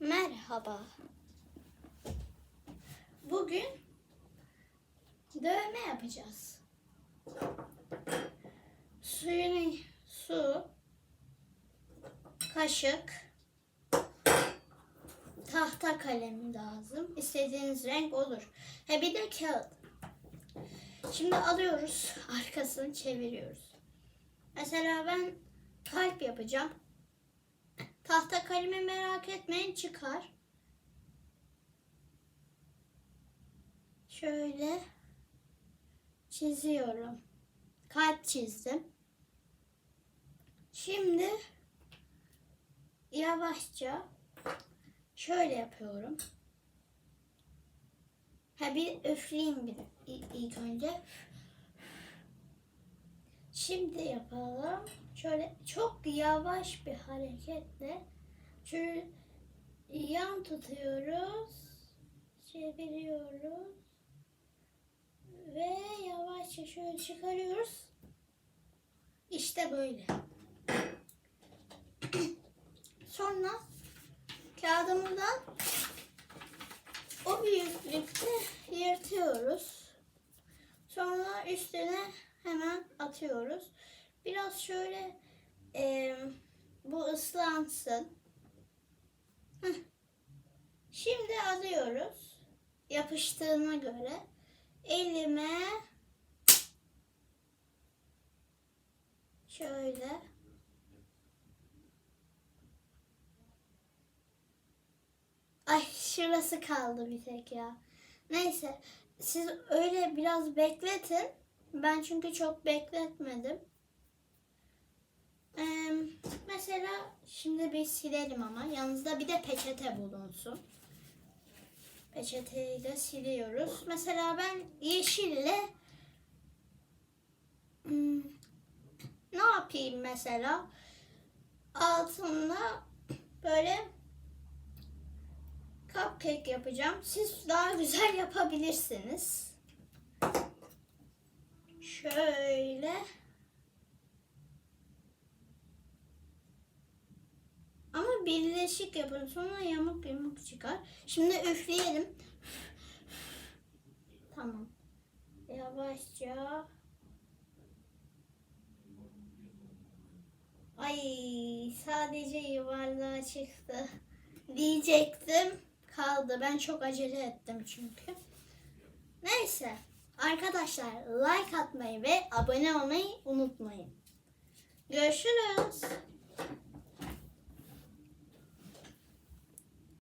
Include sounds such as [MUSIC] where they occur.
Merhaba. Bugün dövme yapacağız. Suyunu su, kaşık, tahta kalemi lazım. İstediğiniz renk olur. He bir de kağıt. Şimdi alıyoruz, arkasını çeviriyoruz. Mesela ben kalp yapacağım. Tahta kalemi merak etmeyin çıkar. Şöyle çiziyorum. Kalp çizdim. Şimdi yavaşça şöyle yapıyorum. Ha bir üfleyeyim bir ilk önce. Şimdi yapalım. Şöyle çok yavaş bir hareketle şöyle yan tutuyoruz. Çeviriyoruz. Ve yavaşça şöyle çıkarıyoruz. İşte böyle. [CLEARS THROAT] Sonra kağıdımızdan o büyüklükte yırtıyoruz. Sonra üstüne hemen atıyoruz. Biraz şöyle e, bu ıslansın. Şimdi alıyoruz. Yapıştığına göre elime şöyle Ay şurası kaldı bir tek ya. Neyse siz öyle biraz bekletin. Ben çünkü çok bekletmedim. Ee, mesela şimdi bir silelim ama yanınızda bir de peçete bulunsun. Peçeteyi de siliyoruz. Mesela ben yeşille hmm, ne yapayım mesela? Altında böyle cupcake yapacağım. Siz daha güzel yapabilirsiniz. Şöyle. Ama birleşik yapın. Sonra yamuk yamuk çıkar. Şimdi üfleyelim. Tamam. Yavaşça. Ay sadece yuvarlığa çıktı. Diyecektim. Kaldı. Ben çok acele ettim çünkü. Neyse. Arkadaşlar like atmayı ve abone olmayı unutmayın. Görüşürüz.